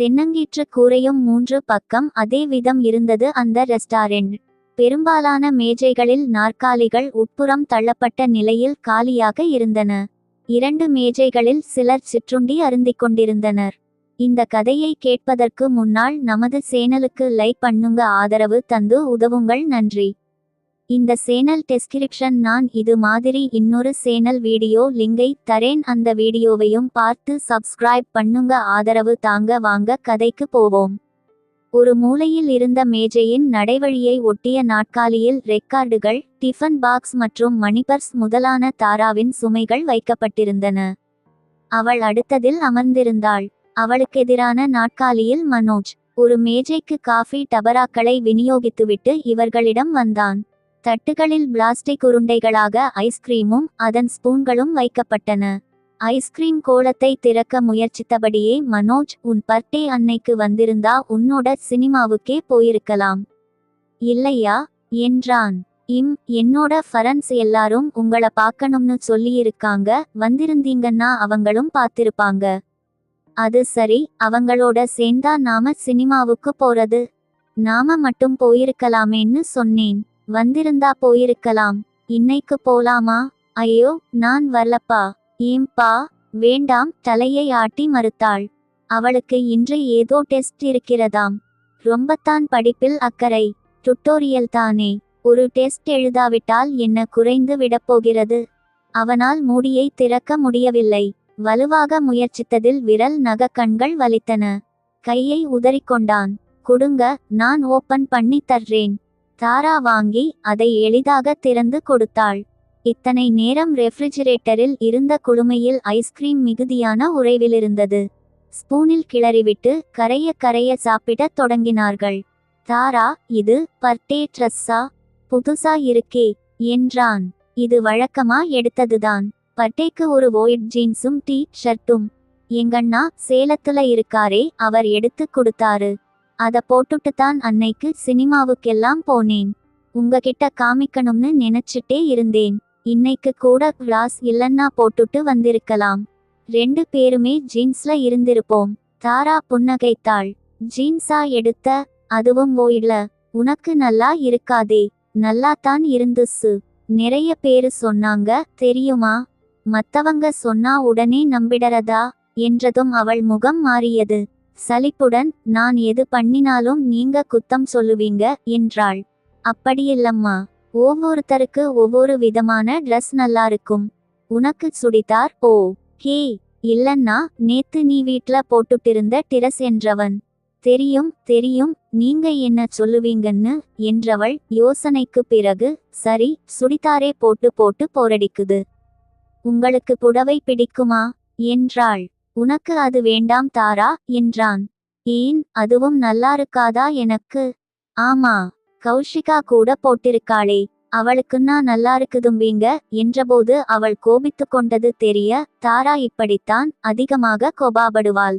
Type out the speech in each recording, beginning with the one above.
தென்னங்கீற்று கூரையும் மூன்று பக்கம் அதே விதம் இருந்தது அந்த ரெஸ்டாரண்ட். பெரும்பாலான மேஜைகளில் நாற்காலிகள் உட்புறம் தள்ளப்பட்ட நிலையில் காலியாக இருந்தன. இரண்டு மேஜைகளில் சிலர் சிற்றுண்டி அருந்திக் கொண்டிருந்தனர். இந்த கதையை கேட்பதற்கு முன்னால் நமது சேனலுக்கு லைக் பண்ணுங்க ஆதரவு தந்து உதவுங்கள் நன்றி. இந்த சேனல் டெஸ்கிரிப்ஷன் நான் இது மாதிரி இன்னொரு சேனல் வீடியோ லிங்கை தரேன். அந்த வீடியோவையும் பார்த்து சப்ஸ்கிரைப் பண்ணுங்க. ஆதரவு தாங்க வாங்க. கதைக்கு போவோம். ஒரு மூலையில் இருந்த மேஜையின் நடைவழியை ஒட்டிய நாட்காலியில் ரெக்கார்டுகள் டிஃபன் பாக்ஸ் மற்றும் மணிபர்ஸ் முதலான தாராவின் சுமைகள் வைக்கப்பட்டிருந்தன. அவள் அடுத்ததில் அமர்ந்திருந்தாள். அவளுக்கெதிரான நாட்காலியில் மனோஜ் ஒரு மேஜைக்கு காஃபி டபராக்களை விநியோகித்துவிட்டு இவர்களிடம் வந்தான். தட்டுகளில் பிளாஸ்டிக் உருண்டைகளாக ஐஸ்கிரீமும் அதன் ஸ்பூன்களும் வைக்கப்பட்டன. ஐஸ்கிரீம் கோலத்தை திறக்க முயற்சித்தபடியே மனோஜ் உன் பர்த்டே அன்னைக்கு வந்திருந்தா உன்னோட சினிமாவுக்கே போயிருக்கலாம். இல்லையா? என்றான். இம் என்னோட ஃபரன்ஸ் எல்லாரும் உங்கள பார்க்கணும்னு சொல்லியிருக்காங்க வந்திருந்தீங்கன்னா அவங்களும் பார்த்திருப்பாங்க. அது சரி அவங்களோட சேர்ந்தா நாம சினிமாவுக்கு போறது? நாம மட்டும் போயிருக்கலாமேன்னு சொன்னேன். வந்திருந்தா போயிருக்கலாம். இன்னைக்கு போலாமா? ஐயோ நான் வரலப்பா. ஏம்பா வேண்டாம் தலையை ஆட்டி மறுத்தாள். அவளுக்கு இன்று ஏதோ டெஸ்ட் இருக்கிறதாம். ரொம்பத்தான் படிப்பில் அக்கறை. டுட்டோரியல் தானே. ஒரு டெஸ்ட் எழுதாவிட்டால் என்ன குறைந்து விடப்போகிறது அவனால் மூடியை திறக்க முடியவில்லை. வலுவாக முயற்சித்ததில் விரல் நக கண்கள் வலித்தன. கையை உதறிக்கொண்டான். கொடுங்க நான் ஓப்பன் பண்ணி தர்றேன். தாரா வாங்கி அதை எளிதாக திறந்து கொடுத்தாள். இத்தனை நேரம் ரெஃப்ரிஜிரேட்டரில் இருந்த குளுமையில் ஐஸ்கிரீம் மிகுதியான உறைவிலிருந்தது. ஸ்பூனில் கிளறிவிட்டு கரைய கரைய சாப்பிடத் தொடங்கினார்கள். தாரா இது பர்டே ட்ரெஸ்ஸா? புதுசா இருக்கே என்றான். இது வழக்கமா? எடுத்ததுதான். பட்டேக்கு ஒரு ஒயிட் ஜீன்ஸும் டீ ஷர்ட்டும் எங்கண்ணா சேலத்துல இருக்காரே அவர் எடுத்து கொடுத்தாரு. அத போட்டுட்டு தான் அன்னைக்கு சினிமாவுக்கெல்லாம் போனேன். உங்ககிட்ட காமிக்கணும்னு நினைச்சிட்டே இருந்தேன். இன்னைக்கு கூட கிளாஸ் இல்லன்னா போட்டுட்டு வந்திருக்கலாம். ரெண்டு பேருமே ஜீன்ஸ்ல இருந்திருப்போம். தாரா புன்னகைத்தாள். ஜீன்ஸா எடுத்த அதுவும் ஓயில உனக்கு நல்லா இருக்காதே. நல்லாத்தான் இருந்துச்சு நிறைய பேரு சொன்னாங்க தெரியுமா? மத்தவங்க சொன்னா உடனே நம்பிடறதா? என்றதும் அவள் முகம் மாறியது. சலிப்புடன் நான் எது பண்ணினாலும் நீங்க குத்தம் சொல்லுவீங்க என்றாள். அப்படியில்லம்மா. ஒவ்வொருத்தருக்கு ஒவ்வொரு விதமான ட்ரெஸ் நல்லா இருக்கும். உனக்கு சுடிதார் ஓ ஹே இல்லன்னா நேத்து நீ வீட்ல போட்டுட்டிருந்த டிரஸ் என்றவன். தெரியும் தெரியும் நீங்க என்ன சொல்லுவீங்கன்னு என்றவள் யோசனைக்கு பிறகு சரி சுடிதாரே போட்டு போட்டு போரடிக்குது. உங்களுக்கு புடவை பிடிக்குமா? என்றாள். உனக்கு அது வேண்டாம் தாரா என்றான். ஏன் அதுவும் நல்லாருக்காதா எனக்கு? ஆமா கௌஷிகா கூட போட்டிருக்காளே அவளுக்குன்னா நல்லா இருக்குதும்பீங்க என்றபோது அவள் கோபித்து கொண்டது தெரிய தாரா இப்படித்தான் அதிகமாக கோபாபடுவாள்.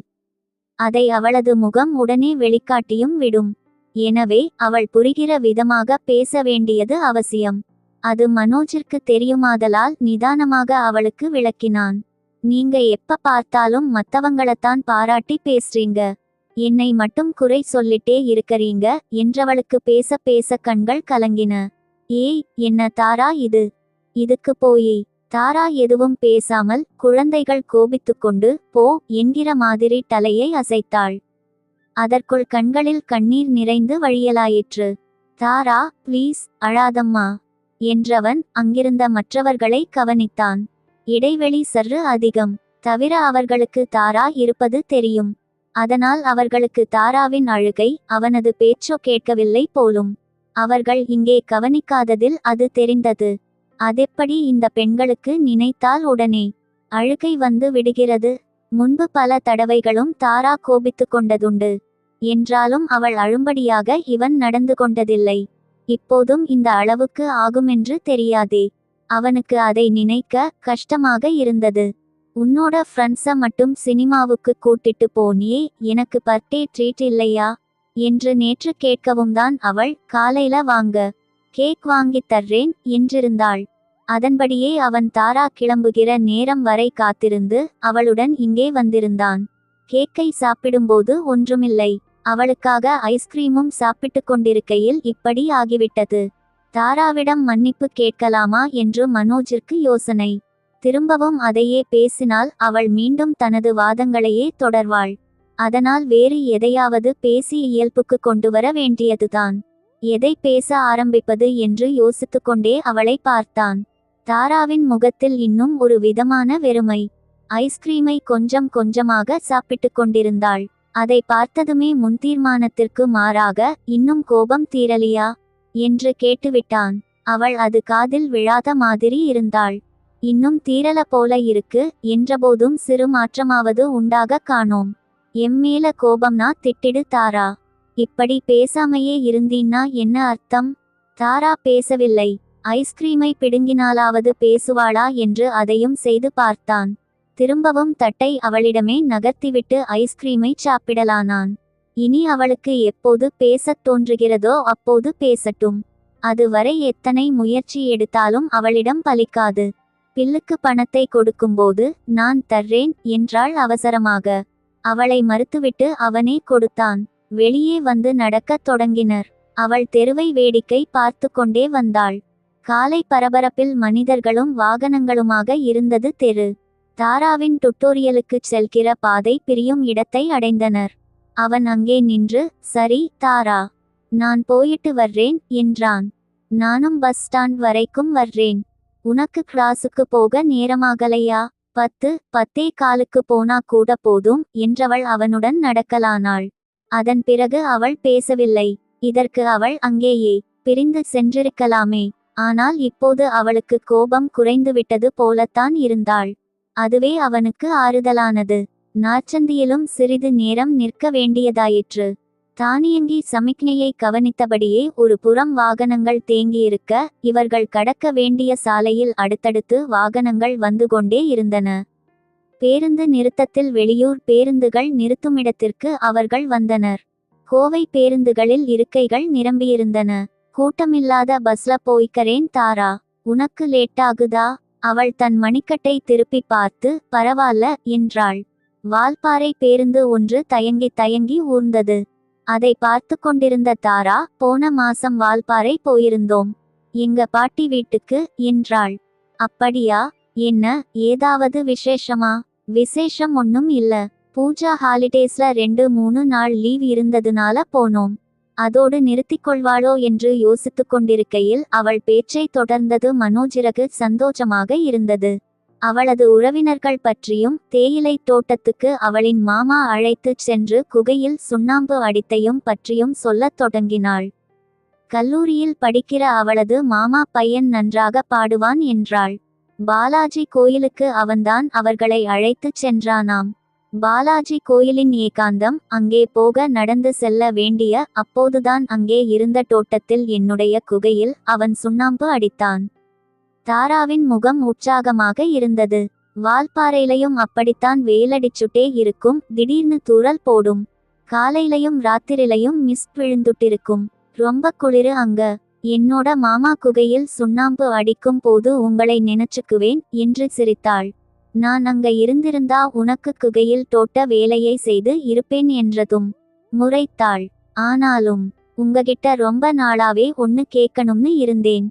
அதை அவளது முகம் உடனே வெளிக்காட்டியும் விடும். எனவே அவள் புரிகிற விதமாக பேச வேண்டியது அவசியம். அது மனோஜிற்கு தெரியுமாதலால் நிதானமாக அவளுக்கு விளக்கினான். நீங்க எப்ப பார்த்தாலும் மத்தவங்களத்தான் பாராட்டி பேசுறீங்க. என்னை மட்டும் குறை சொல்லிட்டே இருக்கறீங்க என்றவளுக்கு பேச பேச கண்கள் கலங்கின. ஏய் என்ன தாரா இது? இதுக்கு போயே. தாரா எதுவும் பேசாமல் குழந்தைகள் கோபித்துக்கொண்டு போ என்கிற மாதிரி தலையை அசைத்தாள். அதற்குள் கண்களில் கண்ணீர் நிறைந்து வழியலாயிற்று. தாரா ப்ளீஸ் அழாதம்மா என்றவன் அங்கிருந்த மற்றவர்களை கவனித்தான். இடைவெளி சற்று அதிகம். தவிர அவர்களுக்கு தாரா இருப்பது தெரியும். அதனால் அவர்களுக்கு தாராவின் அழுகை அவனது பேச்சோ கேட்கவில்லை போலும். அவர்கள் இங்கே கவனிக்காததில் அது தெரிந்தது. அதெப்படி இந்த பெண்களுக்கு நினைத்தால் உடனே? அழுகை வந்து விடுகிறது. முன்பு பல தடவைகளும் தாரா கோபித்து கொண்டதுண்டு. என்றாலும் அவள் அழும்படியாக இவன் நடந்து கொண்டதில்லை. இப்போதும் இந்த அளவுக்கு ஆகுமென்று தெரியாதே. அவனுக்கு அதை நினைக்க கஷ்டமாக இருந்தது. உன்னோட ஃப்ரெண்ட்ஸ மட்டும் சினிமாவுக்கு கூட்டிட்டு போனியே எனக்கு பர்த்டே ட்ரீட் இல்லையா என்று நேற்று கேட்கவும் தான் அவள் காலையில வாங்க கேக் வாங்கித் தர்றேன் என்றிருந்தாள். அதன்படியே அவன் தாரா கிளம்புகிற நேரம் வரை காத்திருந்து அவளுடன் இங்கே வந்திருந்தான். கேக்கை சாப்பிடும்போது ஒன்றுமில்லை. அவளுக்காக ஐஸ்கிரீமும் சாப்பிட்டு கொண்டிருக்கையில் இப்படி ஆகிவிட்டது. தாராவிடம் மன்னிப்பு கேட்கலாமா என்று மனோஜிற்கு யோசனை. திரும்பவும் அதையே பேசினால் அவள் மீண்டும் தனது வாதங்களையே தொடர்வாள். அதனால் வேறு எதையாவது பேசி இயல்புக்கு கொண்டு வர வேண்டியதுதான். எதை பேச ஆரம்பிப்பது என்று யோசித்துக்கொண்டே அவளை பார்த்தான். தாராவின் முகத்தில் இன்னும் ஒரு விதமான வெறுமை. ஐஸ்கிரீமை கொஞ்சம் கொஞ்சமாக சாப்பிட்டு கொண்டிருந்தாள். அதை பார்த்ததுமே முன்தீர்மானத்திற்கு மாறாக இன்னும் கோபம் தீரலியா? என்று கேட்டுவிட்டான். அவள் அது காதில் விழாத மாதிரி இருந்தாள். இன்னும் தீரல போல இருக்கு என்றபோதும் சிறு மாற்றமாவது உண்டாக காணோம். எம்மேல கோபம்னா திட்டிடு தாரா. இப்படி பேசாமையே இருந்தீன்னா என்ன அர்த்தம்? தாரா பேசவில்லை. ஐஸ்கிரீமை பிடுங்கினாலாவது பேசுவாளா என்று அதையும் செய்து பார்த்தான். திரும்பவும் தட்டை அவளிடமே நகர்த்திவிட்டு ஐஸ்கிரீமை சாப்பிடலானான். இனி அவளுக்கு எப்போது பேசத் தோன்றுகிறதோ அப்போது பேசட்டும். அதுவரை எத்தனை முயற்சி எடுத்தாலும் அவளிடம் பலிக்காது. பில்லுக்கு பணத்தை கொடுக்கும்போது நான் தர்றேன் என்றாள் அவசரமாக. அவளை மறுத்துவிட்டு அவனே கொடுத்தான். வெளியே வந்து நடக்கத் தொடங்கினர். அவள் தெருவை வேடிக்கை பார்த்து கொண்டே வந்தாள். காலை பரபரப்பில் மனிதர்களும் வாகனங்களுமாக இருந்தது தெரு. தாராவின் டுட்டோரியலுக்கு செல்கிற பாதை பிரியும் இடத்தை அடைந்தனர். அவன் அங்கே நின்று சரி தாரா நான் போயிட்டு வர்றேன் என்றான். நானும் பஸ் ஸ்டாண்ட் வரைக்கும் வர்றேன். உனக்கு கிளாஸுக்கு போக நேரமாகலையா? பத்து பத்தே காலுக்கு போனா கூட போதும் என்றவள் அவனுடன் நடக்கலானாள். அதன் பிறகு அவள் பேசவில்லை. இதற்கு அவள் அங்கேயே பிரிந்து சென்றிருக்கலாமே. ஆனால் இப்போது அவளுக்கு கோபம் குறைந்துவிட்டது போலத்தான் இருந்தாள். அதுவே அவனுக்கு ஆறுதலானது. நாச்சந்தியிலும் சிறிது நேரம் நிற்க வேண்டியதாயிற்று. தானியங்கி சமிக்ஞையை கவனித்தபடியே ஒரு புறம் வாகனங்கள் தேங்கியிருக்க இவர்கள் கடக்க வேண்டிய சாலையில் அடுத்தடுத்து வாகனங்கள் வந்து கொண்டே இருந்தன. பேருந்து நிறுத்தத்தில் வெளியூர் பேருந்துகள் நிறுத்துமிடத்திற்கு அவர்கள் வந்தனர். கோவை பேருந்துகளில் இருக்கைகள் நிரம்பியிருந்தன. கூட்டமில்லாத பஸ்ல போய்க்கிறேன் தாரா உனக்கு லேட்டாகுதா? அவள் தன் மணிக்கட்டை திருப்பி பார்த்து பரவாயில்ல என்றாள். வால்பாறை பேருந்து ஒன்று தயங்கி தயங்கி ஊர்ந்தது. அதை பார்த்து கொண்டிருந்த தாரா போன மாசம் வால்பாறை போயிருந்தோம். எங்க பாட்டி வீட்டுக்கு என்றாள். அப்படியா? என்ன? ஏதாவது விசேஷமா? விசேஷம் ஒன்னும் இல்ல. பூஜா ஹாலிடேஸ்ல ரெண்டு மூணு நாள் லீவ் இருந்ததுனால போனோம். அதோடு நிறுத்திக் கொள்வாளோ என்று யோசித்துக் கொண்டிருக்கையில் அவள் பேச்சை தொடர்ந்தது மனோஜிரகு சந்தோஷமாக இருந்தது. அவளது உறவினர்கள் பற்றியும் தேயிலை தோட்டத்துக்கு அவளின் மாமா அழைத்துச் சென்று குகையில் சுண்ணாம்பு அடித்தையும் பற்றியும் சொல்லத் தொடங்கினாள். கல்லூரியில் படிக்கிற அவளது மாமா பையன் நன்றாக பாடுவான் என்றாள். பாலாஜி கோயிலுக்கு அவன்தான் அவர்களை அழைத்துச் சென்றானாம். பாலாஜி கோயிலின் ஏகாந்தம் அங்கே போக நடந்து செல்ல வேண்டிய அப்போதுதான் அங்கே இருந்த தோட்டத்தில் என்னுடைய குகையில் அவன் சுண்ணாம்பு அடித்தான். தாராவின் முகம் உற்சாகமாக இருந்தது. வால்பாறையிலையும் அப்படித்தான் வேலடிச்சுட்டே இருக்கும். திடீர்னு தூறல் போடும். காலையிலையும் ராத்திரிலையும் மிஸ் விழுந்துட்டிருக்கும். ரொம்ப குளிரு அங்க. என்னோட மாமா குகையில் சுண்ணாம்பு அடிக்கும் போது உங்களை நினைச்சுக்குவேன் என்று சிரித்தாள். நான் அங்க இருந்திருந்தா உனக்கு குகையில் தோட்ட வேலையை செய்து இருப்பேன் என்றதும் முறைத்தாள். ஆனாலும் உங்ககிட்ட ரொம்ப நாளாவே ஒன்னு கேட்கணும்னு இருந்தேன்.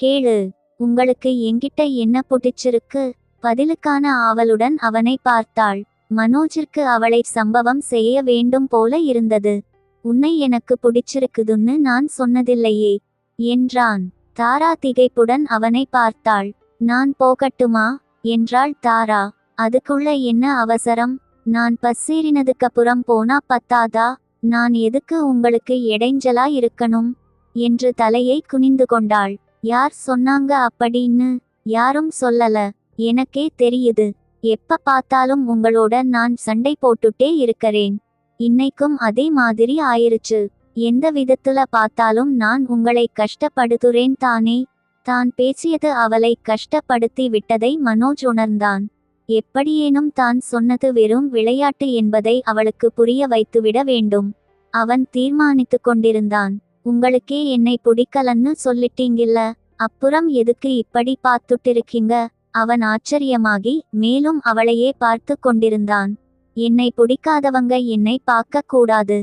கேளு. உங்களுக்கு என்கிட்ட என்ன புடிச்சிருக்கு? பதிலுக்கான ஆவலுடன் அவனை பார்த்தாள். மனோஜிற்கு அவளை சம்பவம் செய்ய வேண்டும் போல இருந்தது. உன்னை எனக்கு பிடிச்சிருக்குதுன்னு நான் சொன்னதில்லையே என்றான். தாரா திகைப்புடன் அவனை பார்த்தாள். நான் போகட்டுமா? என்றாள் தாரா. அதுக்குள்ள என்ன அவசரம்? நான் பஸ்ஸேறினதுக்கப்புறம் போனா பத்தாதா? நான் எதுக்கு உங்களுக்கு இடைஞ்சலா இருக்கணும்? என்று தலையை குனிந்து கொண்டாள். யார் சொன்னாங்க அப்படின்னு? யாரும் சொல்லல. எனக்கே தெரியுது. எப்ப பார்த்தாலும் உங்களோட நான் சண்டை போட்டுட்டே இருக்கிறேன். இன்னைக்கும் அதே மாதிரி ஆயிருச்சு. எந்த விதத்துல பார்த்தாலும் நான் உங்களை கஷ்டப்படுத்துறேன் தானே? தான் பேசியது அவளை கஷ்டப்படுத்தி விட்டதை மனோஜ் உணர்ந்தான். எப்படியேனும் தான் சொன்னது வெறும் விளையாட்டு என்பதை அவளுக்கு புரிய வைத்துவிட வேண்டும். அவன் தீர்மானித்து கொண்டிருந்தான். உங்களுக்கே என்னை பிடிக்கலன்னு சொல்லிட்டீங்கல்ல? அப்புறம் எதுக்கு இப்படி பார்த்துட்டிருக்கீங்க? அவன் ஆச்சரியமாகி மேலும் அவளையே பார்த்து கொண்டிருந்தான். என்னை பிடிக்காதவங்க என்னை பார்க்க கூடாது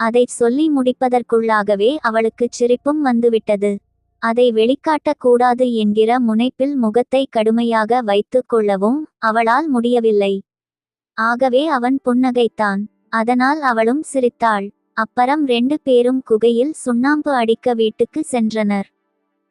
அதைச் சொல்லி முடிப்பதற்குள்ளாகவே அவளுக்குச் சிரிப்பும் வந்துவிட்டது. அதை வெளிக்காட்டக்கூடாது என்கிற முனைப்பில் முகத்தை கடுமையாக வைத்துக் கொள்ளவும் அவளால் முடியவில்லை. ஆகவே அவன் புன்னகைத்தான். அதனால் அவளும் சிரித்தாள். அப்புறம் ரெண்டு பேரும் குகையில் சுண்ணாம்பு அடிக்க வீட்டுக்கு சென்றனர்.